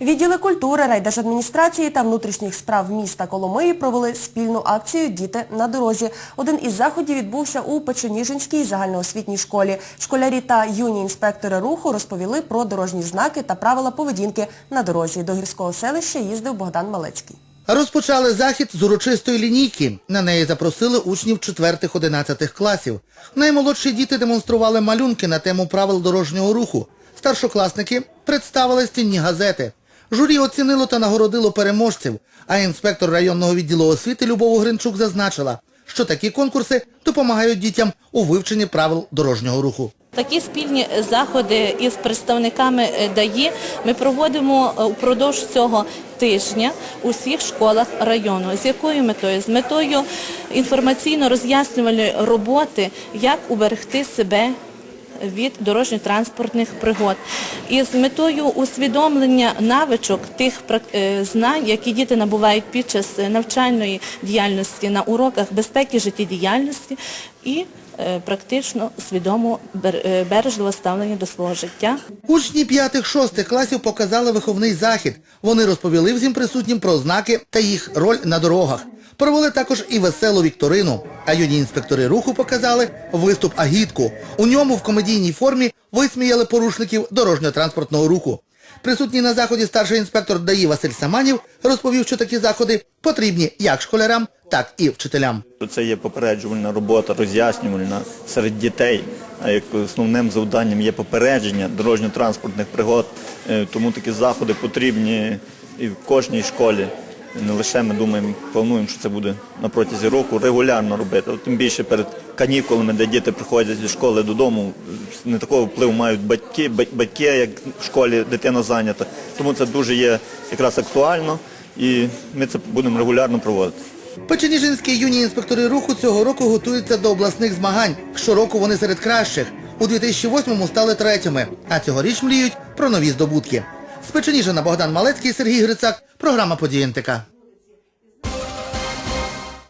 Відділи культури, райдержадміністрації та внутрішніх справ міста Коломиї провели спільну акцію «Діти на дорозі». Один із заходів відбувся у Печеніжинській загальноосвітній школі. Школярі та юні інспектори руху розповіли про дорожні знаки та правила поведінки на дорозі. До гірського селища їздив Богдан Малецький. Розпочали захід з урочистої лінійки. На неї запросили учнів 4-11 класів. Наймолодші діти демонстрували малюнки на тему правил дорожнього руху. Старшокласники представили стінні газети. Журі оцінило та нагородило переможців, а інспектор районного відділу освіти Любов Гринчук зазначила, що такі конкурси допомагають дітям у вивченні правил дорожнього руху. Такі спільні заходи із представниками е, ДАІ ми проводимо е, упродовж цього тижня у всіх школах району. З якою метою? З метою інформаційно-роз'яснювальної роботи, як уберегти себе від дорожньо-транспортних пригод. І з метою усвідомлення навичок тих е, знань, які діти набувають під час навчальної діяльності на уроках безпеки життєдіяльності і е, практично свідомо е, бережливо ставлення до свого життя. Учні 5-6 класів показали виховний захід. Вони розповіли всім присутнім про знаки та їх роль на дорогах. Провели також і веселу вікторину. А юні інспектори руху показали виступ агітку. У ньому в комедійній формі висміяли порушників дорожньо-транспортного руху. Присутній на заході старший інспектор ДАІ Василь Саманів розповів, що такі заходи потрібні як школярам, так і вчителям. Це є попереджувальна робота, роз'яснювальна серед дітей. Як основним завданням є попередження дорожньо-транспортних пригод, Е, тому такі заходи потрібні і в кожній школі. Не лише ми думаємо, плануємо, що це буде на протязі року регулярно робити. Тим більше перед канікулами, де діти приходять зі школи додому, не такого впливу мають батьки, батьки, як в школі дитина зайнята. Тому це дуже є якраз актуально, і ми це будемо регулярно проводити. Печеніжинські юні інспектори руху цього року готуються до обласних змагань. Щороку вони серед кращих. У 2008-му стали третіми, а цьогоріч мріють про нові здобутки. З Печеніжина Богдан Малецький, Сергій Грицак. Програма «Події НТК».